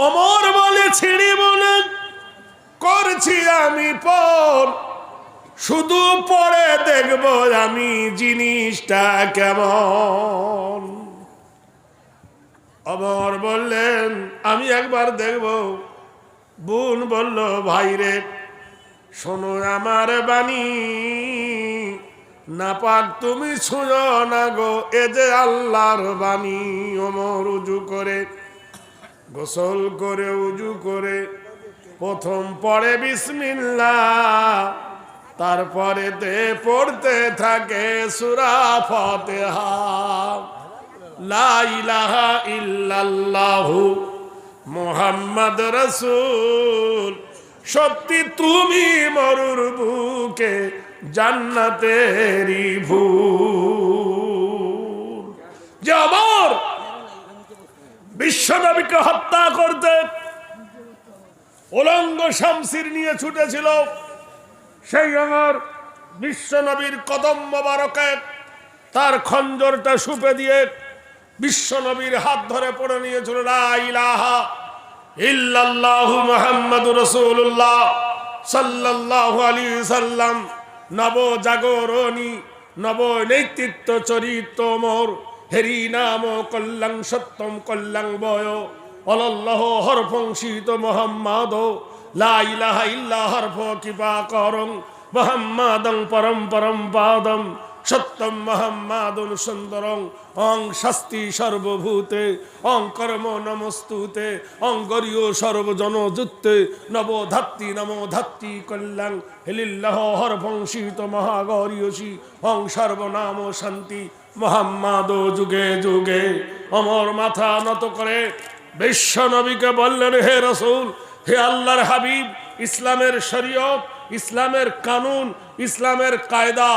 অমর বলে ছিঁড়ি বলে করছি আমি পর। শুধু পরে দেখব আমি জিনিসটা কেমন। অমর বললেন, আমি একবার দেখব। বোন বলল ভাইরে শোনো আমার বাণী। না পাক তুমি ছুঁয়ো না গো, এ যে আল্লাহর বাণী। অমর উজু করে গোসল করে উজু করে প্রথম পড়ে বিসমিল্লা তারপরে তে পড়তে থাকে সুরা ফতেহা। লা ইলাহা ইল্লাল্লাহু মোহাম্মদ রসুল, সত্যি তুমি মরুর বুকে জান্নাতেরি ভূল যে অমর বিশ্বনবীকে হত্যা করতে উলঙ্গ শামসির নিয়ে ছুটেছিল। সেই আমার বিশ্বনবীর কদম মোবারকে তার খঞ্জরটা সুপে দিয়ে বিশ্বনবীর হাত ধরে পড়ে নিয়েছিল। লা ইলাহা ইল্লাল্লাহু সাল্লাম। নব নেতৃত্ব চরিত্র মোর হেরি নাম কল্যাণ সত্যম কল্যাণ বয়। অলল্লাহ হরফংসিত মোহাম্মদ, লা ইলাহা ইল্লা হরফ কিপা করং, মোহাম্মদং পরম পরম পাদম, সত্যম মোহাম্মদুল সুন্দরং, অং শাস্তি সর্বভূতে, অং কর্ম নমস্তুতে, অং গরীয় সর্বজনযুক্তে নব ধাত্রী নমো ধাত্রী কল্যাণ হেলিল্লাহ হরভংসিত মহাগরীয়সী, অং সর্বনাম শান্তি, মোহাম্মদ যুগে যুগে, অমর মাথা নত করে বিশ্ব নবীকে বললেন, হে রসুল, হে আল্লাহর হাবিব, ইসলামের শরীয়ত, ইসলামের কানুন, ইসলামের কায়দা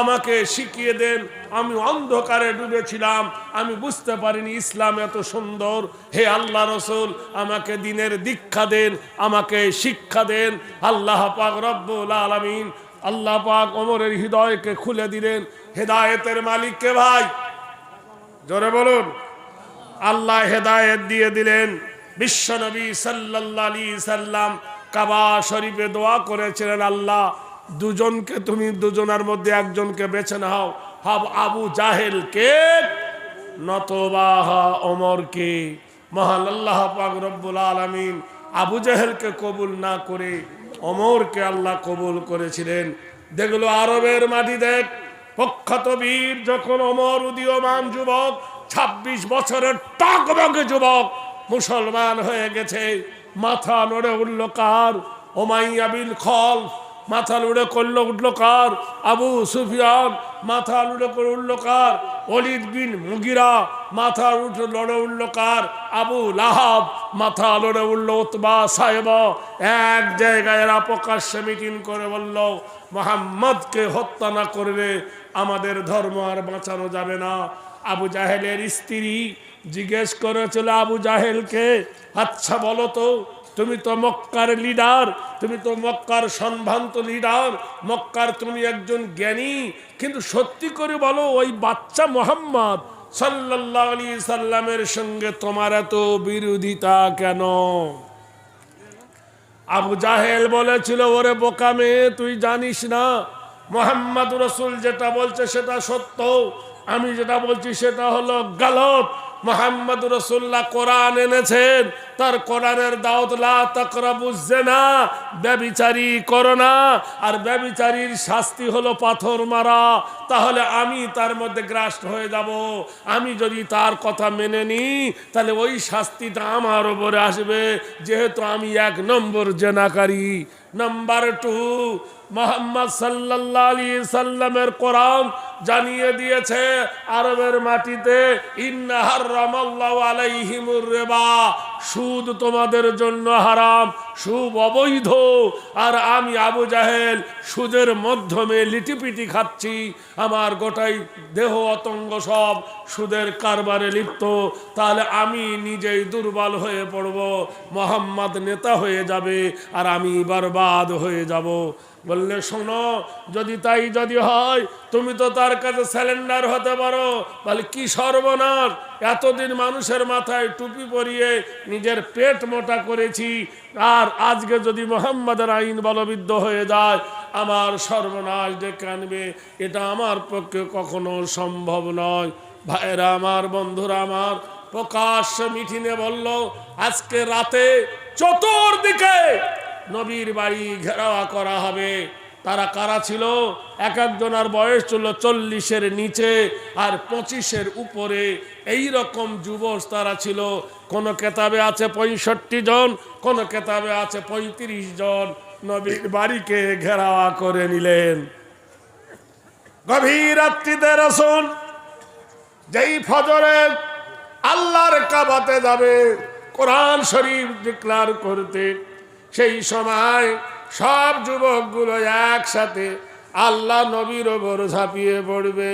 আমাকে শিখিয়ে দেন। আমি অন্ধকারে ডুবেছিলাম, আমি বুঝতে পারিনি ইসলাম এত সুন্দর। হে আল্লাহ রসুল, আমাকে দিনের দীক্ষা দেন, আমাকে শিক্ষা দেন। আল্লাহ পাক রব্বুল আলমিন আল্লাহ পাক অমরের হৃদয়কে খুলে দিলেন। হেদায়েতের মালিককে ভাই, জোরে বলুন। আল্লাহ হেদায়েত দিয়ে দিলেন। বিশ্বনবী সাল্লাল্লাহু সাল্লাম কাবা শরীফে দোয়া করেছিলেন, আল্লাহ, দুজনকে তুমি দুজনের মধ্যে একজনকে বেছে নাও। হাব আবু জাহেলকে নতবাহা ওমরকে মহান আল্লাহ পাক রব্বুল আলামিন আবু জাহেলকে কবুল না করে অমরকে আল্লাহ কবুল করেছিলেন। দেখল আরবের মাটি দেখ, প্রখ্যাত বীর যখন অমর উদীয়মান যুবক ২৬ বছরের টকবগে যুবক মুসলমান হয়ে গেছে। মাথা নড়ে উঠল কার? ওমাইয়া বিল খল, মাথা লুড়ে করল উঠল কার? আবু সুফিয়ান, মাথা লুড়ে করে উঠল কার? অলিদ বিন মুগিরা, মাথা উঠে লড়ে উঠল কার? আবু লাহাব, মাথা লড়ে উঠল উতবা সাহেব। এক জায়গায় এরা প্রকাশ্যে মিটিং করে বলল, মোহাম্মদকে হত্যা না করলে আমাদের ধর্ম আর বাঁচানো যাবে না। আবু জাহেলের স্ত্রী জিজ্ঞেস করেছিল, আবু জাহেলকে আচ্ছা বলো তো, তুমি তো মক্কার লিডার তুমি তো মক্কার সম্ভ্রান্ত লিডার মক্কার তুমি একজন জ্ঞানী, কিন্তু সত্যি করে বলো, ওই বাচ্চা মোহাম্মদ সাল্লাল্লাহু আলাইহি সাল্লামের সঙ্গে তোমার এত বিরোধিতা কেন? আবু জাহেল বলেছিল, ওরে বোকামে তুই জানিস না, মোহাম্মদ রসুল যেটা বলছে সেটা সত্য আমি যেটা বলছি সেটা হলো গালত মোহাম্মদ রসুল্লাহ কোরআন এনেছেন। তার কোরআনের দাওতলা তকরাবু জেনা ব্যবিচারী করো না। আর ব্যবিচারীর শাস্তি হলো পাথর মারা। তাহলে আমি তার মধ্যে গ্রাস্ট হয়ে যাব। আমি যদি তার কথা মেনে নিই, তাহলে ওই শাস্তিটা আমার ওপরে আসবে। যেহেতু আমি এক নম্বর জেনাকারী। নাম্বার টু মোহাম্মদ সাল্লাল্লাহু আলাইহি সাল্লামের কোরআন জানিয়ে দিয়েছে, আরবের মাটিতে ইন্না হারামাল্লাহু আলাইহিমুর সুদ তোমাদের জন্য হারাম, সুদ অবৈধ। আর আমি আবু জাহেল, সুদের মাধ্যমে লিটিপিটি খাচ্ছি, আমার গোটাই দেহ অতঙ্গ সব সুদের কারবারে লিপ্ত, তাহলে আমি নিজেই দুর্বল হয়ে পড়ব, মোহাম্মদ নেতা হয়ে যাবে, আর আমি বরবাদ হয়ে যাব। বললে, শোনো, যদি তাই যদি হয়, তুমি তো তার কাছে স্যালেন্ডার হতে পারো। বলে, কি সর্বনাশ! এতদিন মানুষের মাথায় টুপি পরিয়ে নিজের পেট মোটা করেছি, আর আজকে যদি মোহাম্মদের আইন বলবিদ্ধ হয়ে যায়, আমার সর্বনাশ ডেকে আনবে। এটা আমার পক্ষে কখনো সম্ভব নয়। ভাইরা আমার বন্ধুরা, আমার প্রকাশ্য মিঠিনে বলল, আজকে রাতে চতুর্দিকে নবীর বাড়ি ঘেরাওয়া করা হবে। তারা কারা ছিল? এক একজনের বয়স ছিল চল্লিশের নিচে আর পঁচিশের উপরে। এই রকম যুবক তারা ছিল। কোন কেতাবে আছে পঁয়ষট্টি জন, কোন কেতাবে আছে পঁয়ত্রিশ জন। নবীর বাড়িকে ঘেরাওয়া করে নিলেন। গভীর রাত্রিতে রসুন যেই ফজরে আল্লাহর কাবাতে যাবে, কোরআন শরীফ ডিক্লার করতে সেই সময় সব যুবকগুলো একসাথে আল্লাহ নবীর ওপর ঝাঁপিয়ে পড়বে।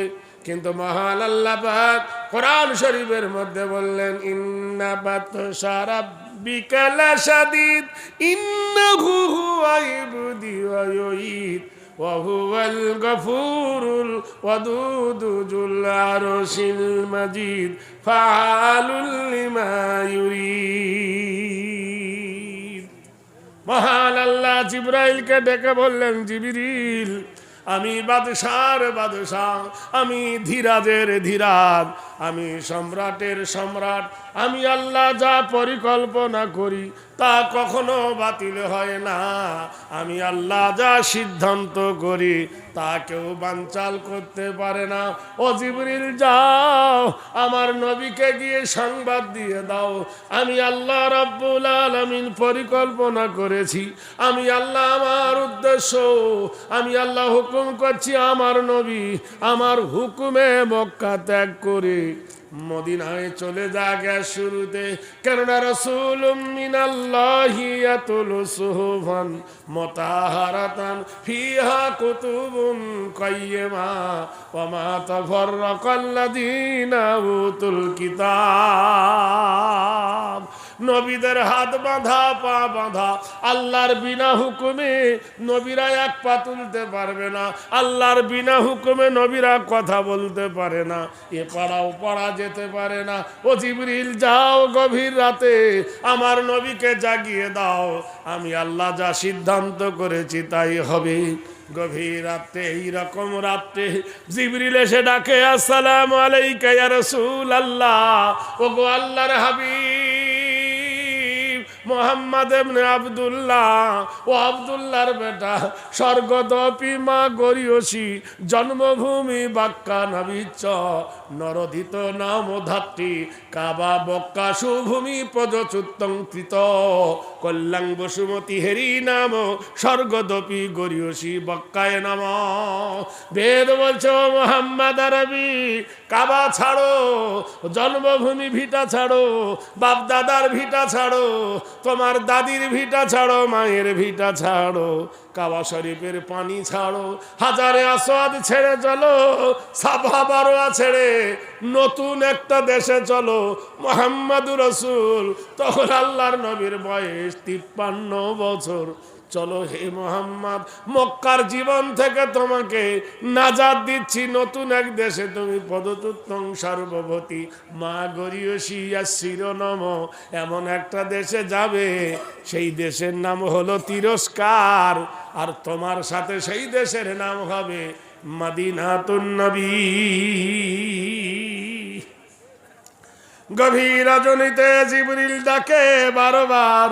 কিন্তু মহান আল্লাপাক কোরআন শরীফের মধ্যে বললেন ইন্নাপাত সারা বিকালা সাদিদ ইন্নাহু হুয়াইবুদি ওয়াইদ ওয়াহুয়াল গফুরুল ওয়াদুদুজুল আরশিল মাজিদ, ফাআলুল লিমা মহান আল্লাহ জিব্রাইলকে ডেকে বললেন জিবিরিল আমি বাদশার বাদশাহ আমি ধীরাজের ধীরাজ। আমি সম্রাটের সম্রাট, আমি আল্লাহ যা পরিকল্পনা করি তা কখনো বাতিল হয় না। আমি আল্লাহ যা সিদ্ধান্ত করি তা কেউ বানচাল করতে পারে না। ও জিবরিল, যাও, আমার নবীকে গিয়ে সংবাদ দিয়ে দাও। আমি আল্লাহ রব্বুল আলমিন পরিকল্পনা করেছি। আমি আল্লাহ আমার উদ্দেশ্য, আমি আল্লাহ হুকুম করছি আমার নবী আমার হুকুমে মক্কা ত্যাগ করে। you মদিনায় চলে যা গ্যাস শুরুতে। কেননা রসুল মিনাল্লাহি ইয়াতুল সুহুফান মুতাহারাতান ফিহা উতুল কিতাব। নবীদের হাত বাঁধা, পা বাঁধা, আল্লাহর বিনা হুকুমে নবীরা এক পা তুলতে পারবে না, আল্লাহর বিনা হুকুমে নবীরা কথা বলতে পারে না। এ পাড়া ও পাড়া যেতে পারে না। ও জিবরিল, যাও গভীর রাতে, আমার নবীকে জাগিয়ে দাও। আমি আল্লাহ যা সিদ্ধান্ত করেছি তাই হবে। গভীর রাত্রে এইরকম রাত্রে জিবরিল এসে ডাকে, আসসালাম আলাইকা ইয়া রাসূল ও গো আল্লাহর হাবিব, মোহাম্মদ এমনি আবদুল্লাহ। ও আবদুল্লাহর বেটা স্বর্গদপি মা গরিয়সী, জন্মভূমি বাক্কা নবিচ্চ নরদিত নাম ধাত্রী। কাবা, বক্কা, সুভূমি প্রজচুত্তঙ্কৃত কল্যাণ বসুমতী, হেরি নাম, স্বর্গদপি, গরিয়সী, বক্কায় নাম। বেদ বলছো, মোহাম্মদ আরবি, কাবা ছাড়ো, জন্মভূমি ভিটা ছাড়ো বাপ দাদার ভিটা ছাড়ো, তোমার দাদির ভিটা ছাড়ো, মায়ের ভিটা ছাড়ো। কাবা শরীফের পানি ছাড়ো। হাজারে আসাদ ছেড়ে চলো, সাফা বারোয়া ছেড়ে নতুন একটা দেশে চলো। মোহাম্মদ রসুল, তখন আল্লাহর নবীর বয়স তিপ্পান্ন বছর। চলো হে মোহাম্মদ, মক্কার জীবন থেকে তোমাকে নাজাদ দিচ্ছি। নতুন এক দেশে তুমি পদতুত্তম সার্বভূতি মা গরিয়সিয়া শিরোনম, এমন একটা দেশে যাবে, সেই দেশের নাম হলো তিরস্কার। আর তোমার সাথে সেই দেশের নাম হবে মাদিনাতুন নবী। গভীর রজনীতে জিবরিল ডাকে বারবার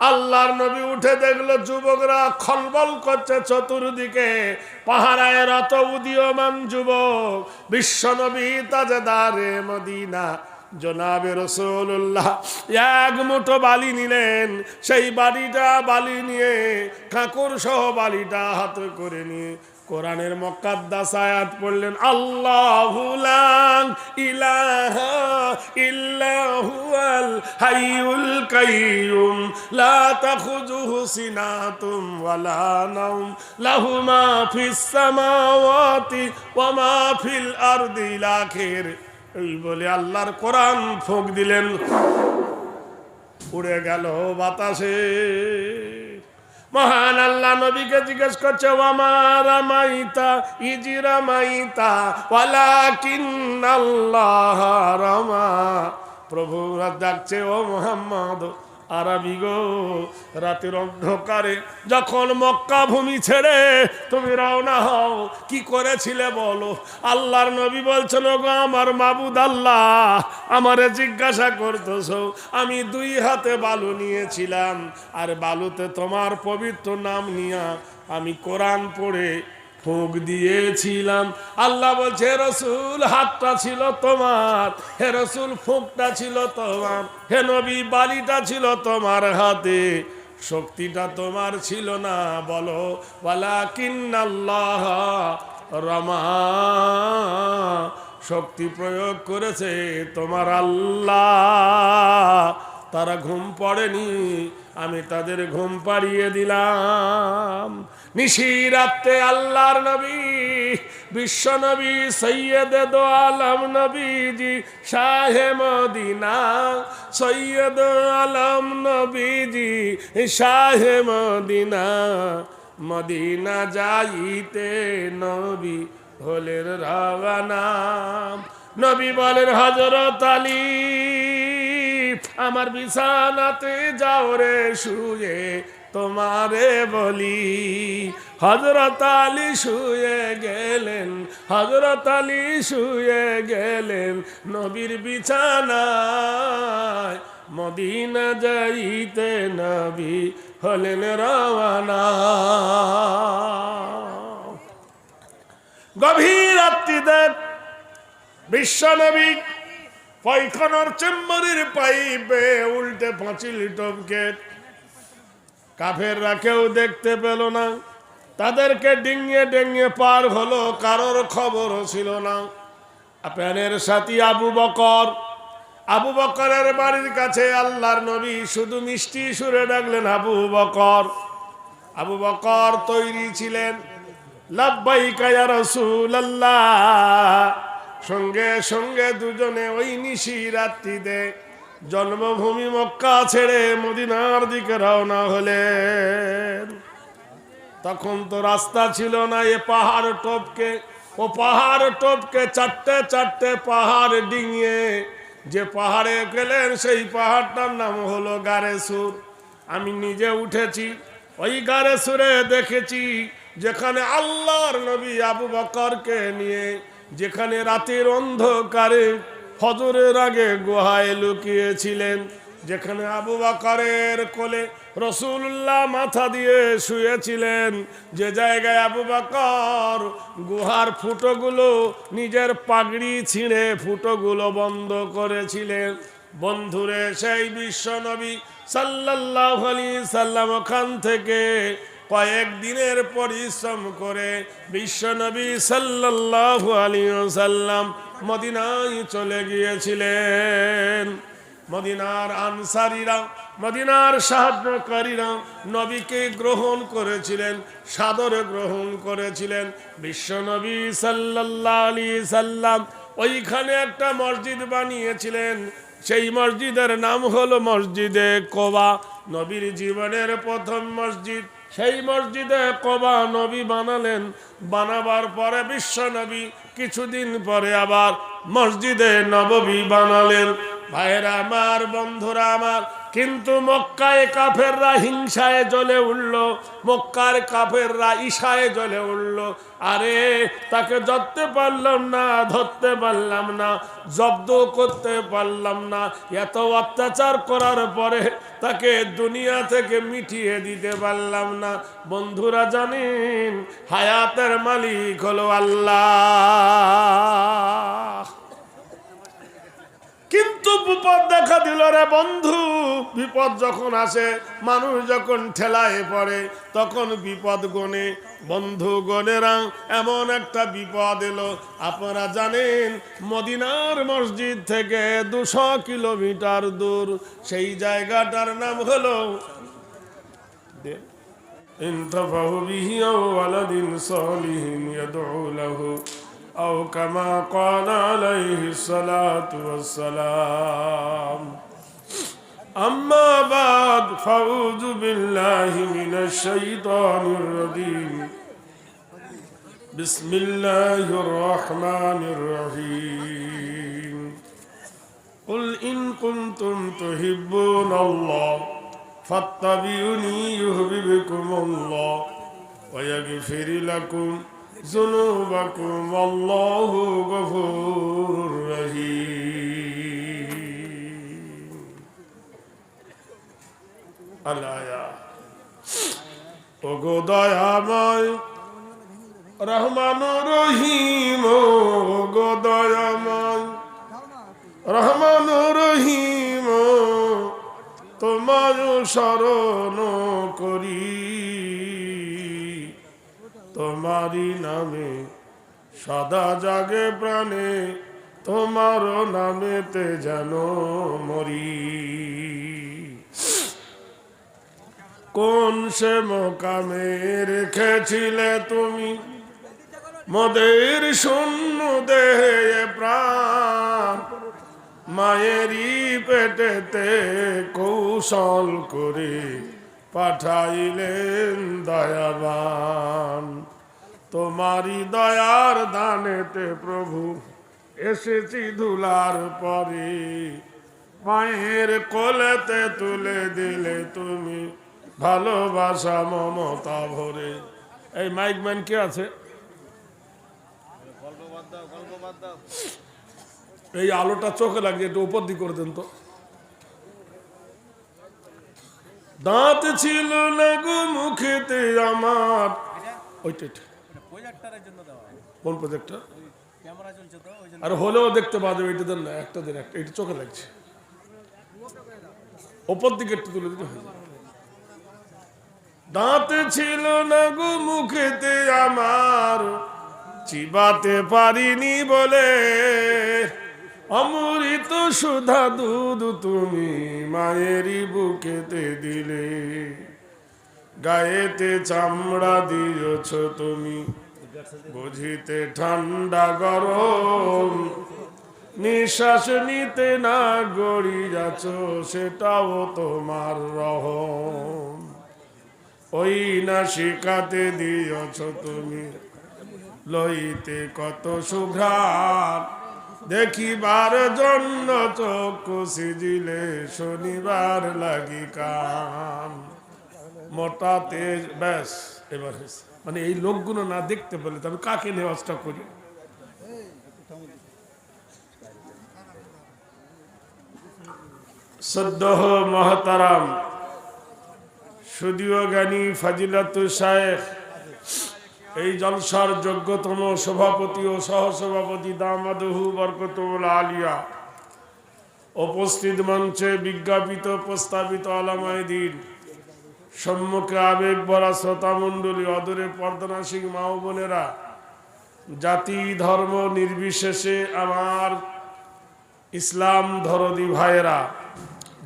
আল্লাহর নবী উঠে দেখল, যুবকরা খলবল করছে চতুর্দিকে। পাহারায় রত উদীয়মান যুবক। বিশ্ব নবী তাজেদারে মদিনা। জনাবে রসুল্লাহ এক মুঠো বালি নিলেন। সেই বালিটা বালি নিয়ে কাকুর সহ বালিটা হাতে করে নিয়ে কোরআনের মক্কাদ্দাস আয়াত পড়লেন, আল্লাহু লা ইলাহা ইল্লা হুয়াল হাইয়ুল কাইয়ুম, লা তাখুযুহু সিনাতুম ওয়ালা নাওম, লাহু মা ফিস সামাওয়াতি ওয়া মা ফিল আরদি ইলা আখির এই বলে আল্লাহর কোরআন ফোঁক দিলেন। উড়ে গেল বাতাসে। মহান আল্লাহ নবীকে জিজ্ঞেস করছে, ওয়ামার রামাইতা ইজি রামাইতা ওয়ালাকিন আল্লাহ রামা। প্রভু ডাকছে, ও মোহাম্মদ আরবি গো, রাতের অন্ধকারে যখন মক্কা ভূমি ছেড়ে তুমি রওনা হও, কি করেছিলে বলো? আল্লাহর নবী বলছেন গো আমার মাবুদ আল্লাহ, আমারে জিজ্ঞাসা করতেছো, আমি দুই হাতে বালু নিয়েছিলাম, আর বালুতে তোমার পবিত্র নাম নিয়া আমি কোরআন পড়ে ফুঁক দিয়েছিলাম। আল্লাহ বলছে রসুল, হাতটা ছিল তোমার। হে রসুল, ফুঁকটা ছিল তোমার। হে নবী, বালিটা ছিল তোমার হাতে। শক্তিটা তোমার ছিল না। বলো বলা কিন্নাল্লাহ রমা। শক্তি প্রয়োগ করেছে তোমার আল্লাহ। তারা ঘুম পড়েনি। আমি তাদের ঘুম পাড়িয়ে দিলাম। নিশি নিশিরাত্রে আল্লাহর নবী, বিশ্ব নবী, সৈয়দ আলম নবীজি, শাহে মদিনা, সৈয়দ আলম নবীজি, শাহে মদিনা মদিনা যাইতে নবী হলের রাগানা নবী বলেন হজরত আলী আমার বিছানাতে যাও রে শুয়ে, তোমারে বলি। হজরত আলী শুয়ে গেলেন হজরত আলী শুয়ে গেলেন নবীর বিছানায়। মদিনা যাইতে নবী হলেন রওয়ানা। গভীর রাত্রিতে বিশ্বনবী পায়খানার চেম্বারের পাইপে উল্টে পাঁচিল টপকে। কাফেররা কেউ দেখতে পেল না। তাদেরকে ডিঙিয়ে ডেঙ্গে পার হলো, কারোর খবরও ছিল না। প্যানের সাথী আবু বকর। আবু বকরের বাড়ির কাছে আল্লাহর নবী শুধু মিষ্টি সুরে ডাকলেন, আবু বকর আবু বকর তৈরি ছিলেন। লাব্বাইকা ইয়া রাসূলুল্লাহ। সঙ্গে সঙ্গে দুজনে ওই নিশি রাত্রিতে জন্মভূমি মক্কা ছেড়ে মদিনার দিকে রওনা হলেন। তখন তো রাস্তা ছিল না, এ পাহাড় টপকে, ও পাহাড় টপকে চারটে চারটে পাহাড় ডিঙিয়ে। যে পাহাড়ে গেলেন, সেই পাহাড়টার নাম হলো গারেসুর। আমি নিজে উঠেছি, ওই গারেসুরে দেখেছি, যেখানে আল্লাহর নবী আবু বকরকে নিয়ে যেখানে রাতের অন্ধকারে ফজরের আগে গুহায় লুকিয়েছিলেন, যেখানে আবু বাকারের কোলে রসুল্লাহ মাথা দিয়ে শুয়েছিলেন, যে জায়গায় আবু বাকর গুহার ফুটোগুলো নিজের পাগড়ি ছিঁড়ে ফুটোগুলো বন্ধ করেছিলেন। বন্ধুরে, সেই বিশ্ব নবী সাল্লাহ আলী সাল্লাম ওখান থেকে কয়েক দিনের পরিশ্রম করে বিশ্বনবী সাল্লাহ আলী সাল্লাম মদিনায় চলে গিয়েছিলেন। মদিনার আনসারিরা, মদিনার সাহায্যকারীরা নবীকে গ্রহণ করেছিলেন, সাদরে গ্রহণ করেছিলেন। বিশ্বনবী সাল্লাল্লাহ আলী সাল্লাম ওইখানে একটা মসজিদ বানিয়েছিলেন। সেই মসজিদের নাম হলো মসজিদে কোবা। নবীর জীবনের প্রথম মসজিদ সেই মসজিদে কবা নবী বানালেন, বানাবার পরে বিশ্ব নবী, কিছুদিন পরে আবার মসজিদে নববী বানালেন। ভাইরা আমার, বন্ধুরা আমার কিন্তু মক্কায় কাফেররা হিংসায় জ্বলে উঠল, মক্কার কাফেররা ঈশায় জ্বলে উঠল। আরে, তাকে ধরতে পারলাম না, ধরতে পারলাম না, জব্দ করতে পারলাম না। এত অত্যাচার করার পরে তাকে দুনিয়া থেকে মিটিয়ে দিতে পারলাম না। বন্ধুরা জানেন, হায়াতের মালিক হলো আল্লাহ। কিন্তু বিপদ দেখা দিল রে বন্ধু। বিপদ যখন আসে, মানুষ যখন ঠেলায় পড়ে, তখন বিপদ গনে। বন্ধু গনেরা, এমন একটা বিপদ এলো। আপনারা জানেন, মদিনার মসজিদ থেকে দুশো কিলোমিটার দূর। সেই জায়গাটার নাম হলো ইন্তফাহু বিহিয়াও আলাদিন সলিহিন ইয়াদউ লাহু। أو كما قال عليه الصلاة والسلام أما بعد بعد فأعوذ بالله من الشيطان الرجيم بسم الله الرحمن الرحيم قل إن كنتم تحبون الله فاتبعوني يحببكم الله ويغفر لكم ذنوبكم والله غفور رحيم আলায়া ওগো দয়াময় রহমান রহিম ওগো দয়াময় রহমান রহিম তোমার শরণ করি তোমারই নামে সদা জাগে প্রাণে, তোমার নামেতে যেন মরি। কোন সে মোকামে রেখেছিলে তুমি? মদের শূন্য দেহে প্রাণ। মায়েরই পেটেতে কৌশল করে পাঠাইলেন দয়াবান। তোমারই দয়ার দানেতে প্রভু, এসেছি ধুলার পরে। মায়ের কোলেতে তুলে দিলে তুমি ভালোবাসা মমতা ভরে। এই মাইক ম্যান কে আছে? এই আলোটা চোখে লাগছে, একটু উপর দিক করে দেন তো। দাঁত ছিল না গো মুখেতে আমার। ওইটা কোন প্রজেক্টটা আর হলেও দেখতে পাওয়া যাবে এটা দেন না, একটা দিন, একটা, এটা চোখে লাগছে। ওপর দিকে একটু তুলে দিতে হয়ে দাঁত ছিল না গো মুখেতে আমার, চিবাতে পারিনি বলে। অমৃত সুধা দুধ তুমি মায়েরই বুকেতে দিলে। গায়েতে চামড়া দিয়েছ তুমি, বুঝিতে ঠান্ডা গরম। নিঃশ্বাস নিতে না গড়ি যাচ্ছ সেটাও তোমার রহম। ওই না শিখাতে দিয়েছ তুমি, লইতে কত সুঘ্রাণ। দেখিবার জন্য চক্ষু সিজিলে শনিবার লাগি কান মোটা তেজ, ব্যাস, এবার মানে এই লোকগুলো না দেখতে পেলে তবে কাকে নেওয়াজটা করি? সদ্যহ মহতারাম। সুদীয় জ্ঞানী ফাজিলাতু শায়েখ। এই জলসার যোগ্যতম সভাপতি ও সহসভাপতি দামাদহু বরকতুল আলিয়া। উপস্থিত মঞ্চে বিজ্ঞাপিত প্রস্তাবিত আলামায় দিন সম্মুখে আবেগ ভরা শ্রোতা মণ্ডলী অদূরে পর্দনা সিং মা বোনেরা। জাতি, ধর্ম নির্বিশেষে আমার ইসলাম ধরদি ভাইয়েরা।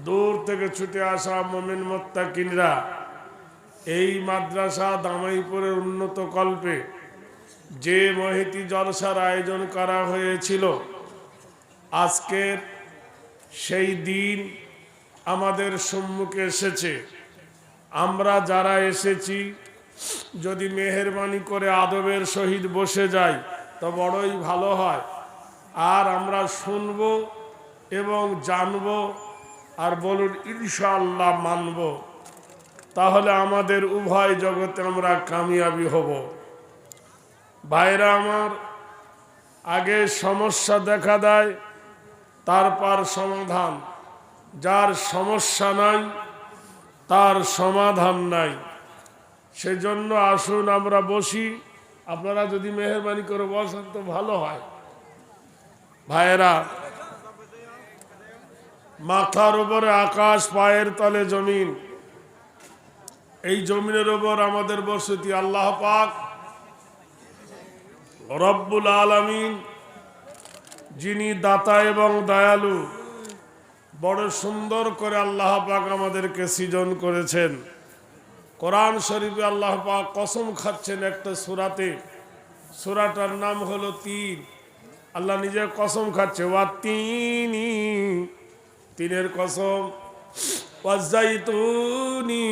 দূর থেকে ছুটে আসা মোমেন মোত্তাকিনরা। এই মাদ্রাসা দামাইপুরের উন্নত কল্পে যে মহিতি জলসার আয়োজন করা হয়েছিল, আজকের সেই দিন আমাদের সম্মুখে এসেছে। আমরা যারা এসেছি, যদি মেহরবানি করে আদবের সহিত বসে যাই, তো বড়ই ভালো হয়। আর আমরা শুনব এবং জানব আর বলুন ইনশাল্লাহ মানব। তাহলে আমাদের উভয় জগতে আমরা কামিয়াবি হব। ভাইরা আমার, আগে সমস্যা দেখা দেয়, তারপর সমাধান। যার সমস্যা নাই, তার সমাধান নাই। সেজন্য আসুন আমরা বসি। আপনারা যদি মেহরবানি করে বসেন তো ভালো হয়। ভাইয়েরা মাথার উপরে আকাশ, পায়ের তলে জমিন। এই জমিনের ওপর আমাদের বসতি আল্লাহ পাক। রব্বুল আলমিন, যিনি দাতা এবং দয়ালু, বড় সুন্দর করে আল্লাহ পাক আমাদেরকে সৃজন করেছেন। কোরআন শরীফে আল্লাহ পাক কসম খাচ্ছেন একটা সুরাতে। সুরাটার নাম হলো তিন। আল্লাহ নিজে কসম খাচ্ছে, ওয়া তিনি, তিনের কসম। ওয়াজাইতুনি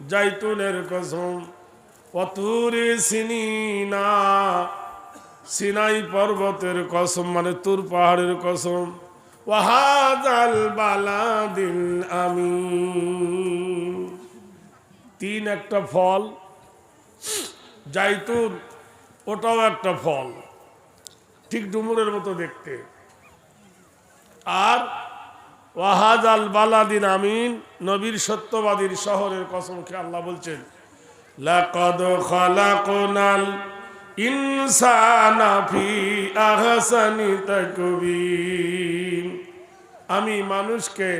জাইতুনের কসম, অতুরে সিনিনা, সিনাই পর্বতের কসম মানে তুর পাহাড়ের কসম। ওয়াহাদাল বালাদিল আমি তিন একটা ফল জাইতুন ওটাও একটা ফল, ঠিক ডুমুরের মতো দেখতে। আর ওয়াহাজ আল বালাদিন আমিন, নবীর সত্যবাদীর শহরের কসম খেয়ে আল্লাহ বলছেন, লাকাদ খালাকনাল ইনসানা ফি আহসানি তাকবীর। আমি মানুষকে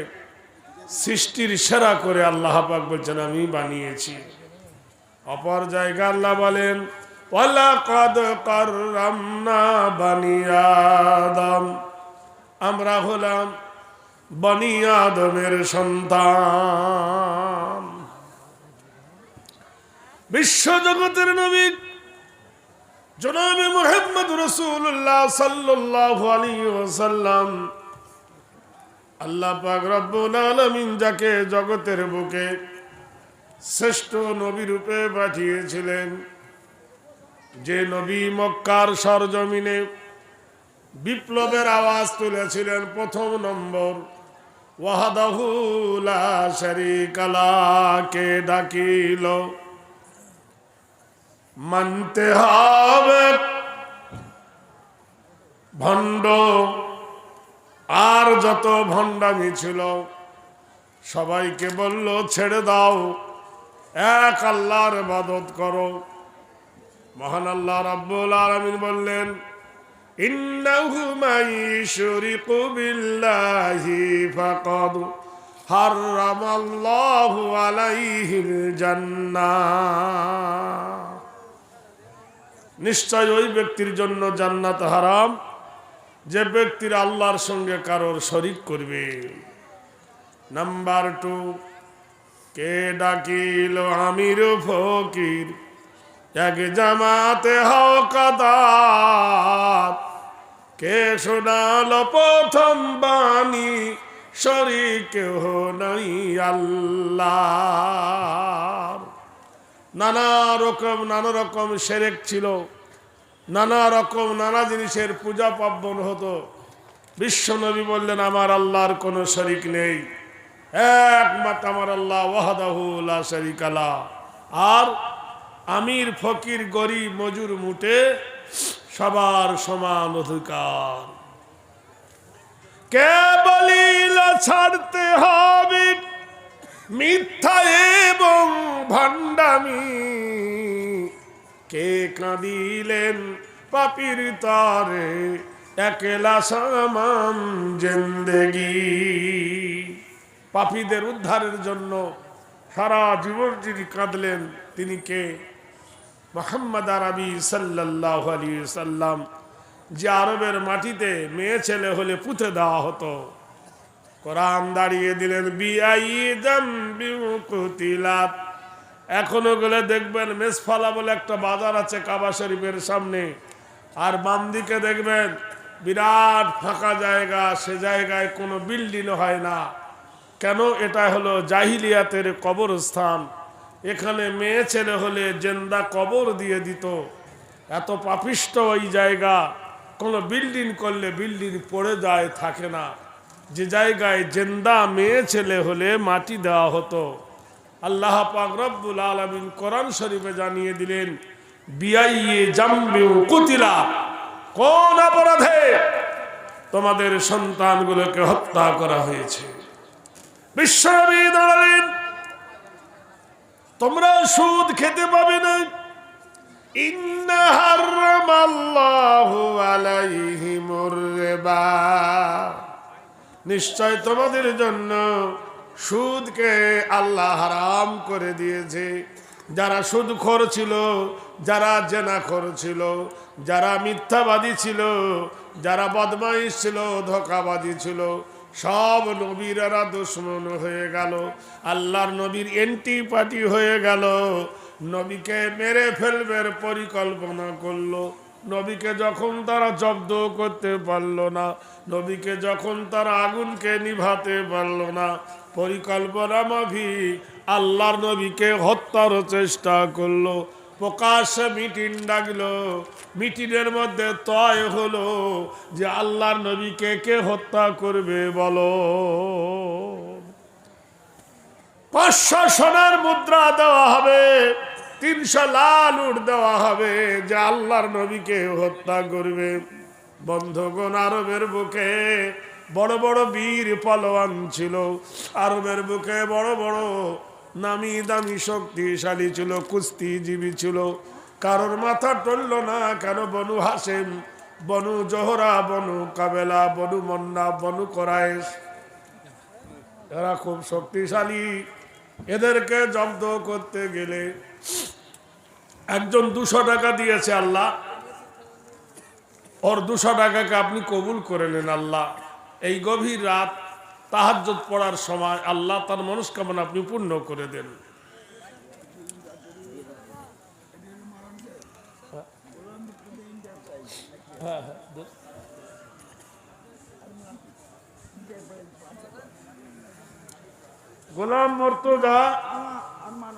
সৃষ্টির সেরা করে আল্লাহ পাক বলছেন, আমি বানিয়েছি। অপর জায়গা আল্লাহ বলেন, ওয়ালাকাদ কাররামনা বানি আদম। আমরা হলাম বনি আদমের সন্তান। বিশ্বজগতের নবী জনাবে মোহাম্মদ রসুল্লাহ আলাইহি ওয়াসাল্লাম আল্লাহ পাক রব্বুল আলামিন যাকে জগতের বুকে শ্রেষ্ঠ নবী রূপে পাঠিয়েছিলেন, যে নবী মক্কার সরজমিনে বিপ্লবের আওয়াজ তুলেছিলেন প্রথম নম্বর। ওয়াহাদাহুলা শরিকালাকে ডাকিল। মানতে হবে। ভণ্ড, আর যত ভণ্ডামি ছিল, সবাইকে বলল, ছেড়ে দাও। এক আল্লাহর ইবাদত করো। মহান আল্লাহ রাব্বুল আলামিন বললেন ইন্নাহু মাইশুরিকু বিল্লাহি ফাকাদ হারামাল্লাহু আলাইহিল জান্নাহ নিশ্চয় ওই ব্যক্তির জন্য জান্নাত হারাম, যে ব্যক্তির আল্লাহর সঙ্গে কারোর শরিক করবে। নাম্বার টু, কে ডাকিল আমির ফকির? এক জামাতে হও কে শোনাল প্রথম বাণী? শরিক নাই আল্লাহ নানা রকম নানা রকম সেরেক ছিল। নানা রকম, নানা জিনিসের পূজা পার্বণ হতো। বিশ্বনবী বললেন, আমার আল্লাহর কোনো শরিক নেই। একমাত্র আমার আল্লাহ ওয়াহাদাহুল্লা শরিক আলা আর আমির, ফকির, গরিব, মজুর, মুটে সবার সমান অধিকার। কে ছাড়তে হবে মিথ্যা এবং ভণ্ডামি? কে কাঁদিলেন পাপির তারে একলা সামান জেন্দেগি? পাপীদের উদ্ধারের জন্য সারা জীবন যিনি কাঁদলেন, তিনি কে? মোহাম্মদ আরবি সাল্লাহ আলী সাল্লাম, যে আরবের মাটিতে মেয়ে ছেলে হলে পুঁতে দেওয়া হতো। কোরআন দাঁড়িয়ে দিলেন এখনও গেলে দেখবেন মেসফালা বলে একটা বাজার আছে কাবা শরীফের সামনে। আর বাম দিকে দেখবেন বিরাট ফাঁকা জায়গা, সে জায়গায় কোনো বিল্ডিং হয় না। কেন? এটা হলো জাহিলিয়াতের কবরস্থান। এখানে মেয়ে ছেলে হলে জেন্দা কবর দিয়ে দিত। এত পাপিষ্ট ওই জায়গা। কোনো বিল্ডিং করলে বিল্ডিং পড়ে যায়, থাকে না। যে জায়গায় জেন্দা মেয়ে ছেলে হলে মাটি দেওয়া হতো। আল্লাহ পাক রব্বুল আলমিন কোরআন শরীফে জানিয়ে দিলেন, বিআইয়ে জাম্বি কুতিলা, কোন অপরাধে তোমাদের সন্তানগুলোকে হত্যা করা হয়েছে। বিশ্বনবী দাঁড়ালেন তোমরা সুদ খেতে পাবে না। নিশ্চয় তোমাদের জন্য সুদকে আল্লাহ হারাম করে দিয়েছে। যারা সুদ ছিল, যারা জেনা ছিল, যারা মিথ্যাবাদী ছিল, যারা বদমাইশ ছিল, ধোকাবাদী ছিল সব নবীরা দুশ্মন হয়ে গেল। আল্লাহর নবীর এন্টি পার্টি হয়ে গেল। নবীকে মেরে ফেলবের পরিকল্পনা করল। নবীকে যখন তারা জব্দ করতে পারল না, নবীকে যখন তারা আগুনকে নিভাতে পারল না, পরিকল্পনা মাফিক আল্লাহর নবীকে হত্যার চেষ্টা করল। প্রকাশ্যে মিটিং ডাকলো। মিটিংয়ের মধ্যে তয় হলো যে আল্লাহর নবীকে কে হত্যা করবে বলো। পাঁচশো সোনার মুদ্রা দেওয়া হবে, তিনশো লাল উঠ দেওয়া হবে যে আল্লাহর নবীকে হত্যা করবে। বন্ধগণ, আরবের বুকে বড় বড় বীর পালোয়ান ছিল। আরবের বুকে বড় বড় নামি দামি, শক্তিশালী ছিল কুস্তিজীবী ছিল। কারোর মাথা টলল না, কেন বনু হাসেম বনু জোহরা, বনু কাবেলা, বনু মন্না, বনু করায়েশ এরা খুব শক্তিশালী। এদেরকে জব্দ করতে গেলে একজন দুশো টাকা দিয়েছে আল্লাহ। ওর দুশো টাকাকে আপনি কবুল করে নেন আল্লাহ। এই গভীর রাত তাহাজ্জত পড়ার সময় আল্লাহ তার মনস্কামনা আপনি পূর্ণ করে দেন। গোলাম মর্তজা আরমান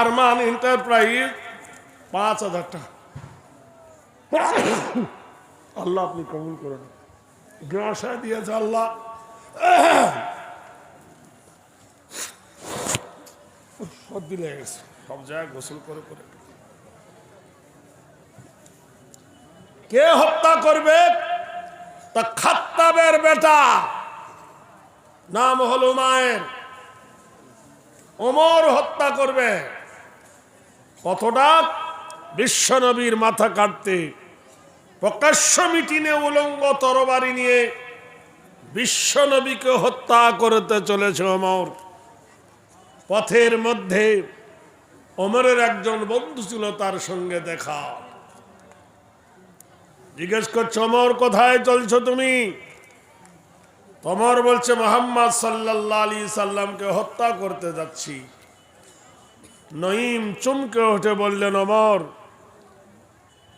আরমান ইন্টারপ্রাইজ পাঁচ হাজার টাকা। আল্লাহ আপনি কবুল করেন। দিয়েছে আল্লাহ। সর্দি লেগে গেছে। সব জায়গায় গোসল করে করে। কে হত্যা করবে? তা খাত্তাবের বেটা। নাম হলো মায়ের ওমর হত্যা করবে। কতটা? বিশ্বনবীর মাথা কাটতে প্রকাশ্য মিটিনে উলঙ্গ তরবারি নিয়ে বিশ্বনবীকে হত্যা করতে চলেছে অমর পথের মধ্যে অমরের একজন বন্ধু ছিল তার সঙ্গে দেখা। জিজ্ঞেস করছ অমর কোথায় চলছো তুমি? অমর বলছে, মোহাম্মদ সাল্লাল্লাহু আলী সাল্লামকে হত্যা করতে যাচ্ছি। নঈম চুমকে উঠে বললেন অমর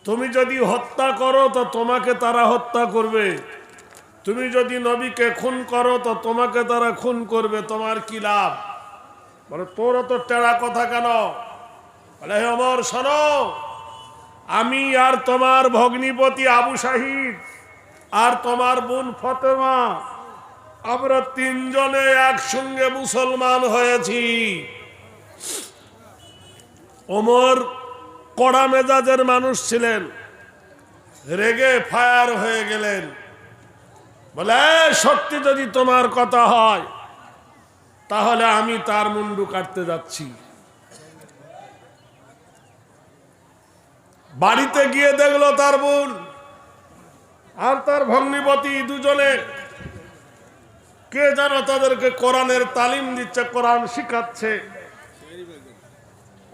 তুমি যদি হত্যা করো, তো তোমাকে তারা হত্যা করবে। তুমি যদি নবীকে খুন করো, তো তোমাকে তারা খুন করবে। তোমার কি লাভ? বলে, তোর তো টেরা কথা কেন? বলে, হে অমর, শোনো, আমি আর তোমার ভগ্নিপতি আবু শাহিদ আর তোমার বোন ফতেমা, আমরা তিনজনে একসঙ্গে মুসলমান হয়েছি। ওমর কড়া মেজাজের মানুষ ছিলেন। রেগে ফায়ার হয়ে গেলেন। বলে সত্যি যদি তোমার কথা হয়, তাহলে আমি তার মুন্ডু কাটতে যাচ্ছি। বাড়িতে গিয়ে দেখল তার বোন আর তার ভগ্নিপতি দুজনে। কে যেন তাদেরকে কোরআনের তালিম দিচ্ছে, কোরআন শিখাচ্ছে।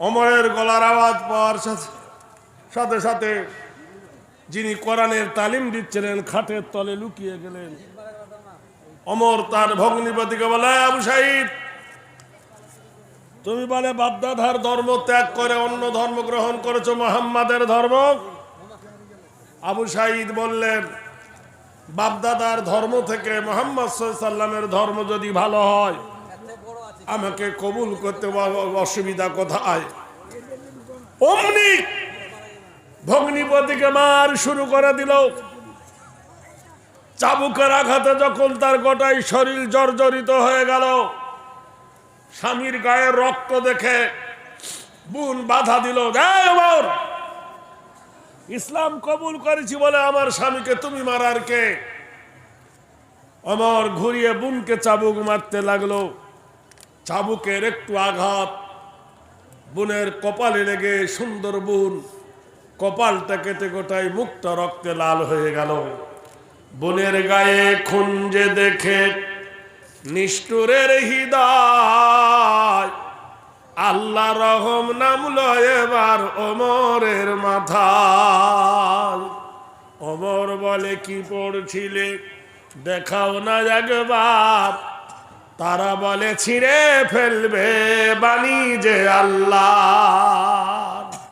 অমরের গলার আওয়াজ পাওয়ার সাথে সাথে সাথে যিনি কোরআনের তালিম দিচ্ছিলেন, খাটের তলে লুকিয়ে গেলেন। অমর তার ভগ্নিপতিকে বলে আবু সাইদ, তুমি বলে বাপদাদার ধর্ম ত্যাগ করে অন্য ধর্ম গ্রহণ করেছ, মোহাম্মদের ধর্ম? আবু সাইদ বললেন, বাপদাদার ধর্ম থেকে মোহাম্মদ সাল্লামের ধর্ম যদি ভালো হয় আমাকে কবুল করতে অসুবিধা কোথায়? অমনি ভগ্নিপতিকে মার শুরু করে দিল। চাবুকের আঘাতে যখন তার গোটাই শরীর জর্জরিত হয়ে গেল, স্বামীর গায়ে রক্ত দেখে বোন বাধা দিল, "এই ইসলাম কবুল করেছি বলে আমার স্বামীকে তুমি মারার কে? অমর ঘুরিয়ে বোনকে চাবুক মারতে লাগল। চাবুকের একটু আঘাত। বোনের কপালে লেগে সুন্দর বোন। কপালটা কেটে গোটাই মুখটা রক্তে লাল হয়ে গেল। বোনের গায়ে খুঞ্জে দেখে নিষ্ঠুরের হৃদয়। আল্লাহ রহম নামল এবার অমরের মাথায়। অমর বলে, কি পড়ছিলে? দেখাও না একবার। তারা বলে ছিঁড়ে ফেলবে বাণী যে আল্লাহ।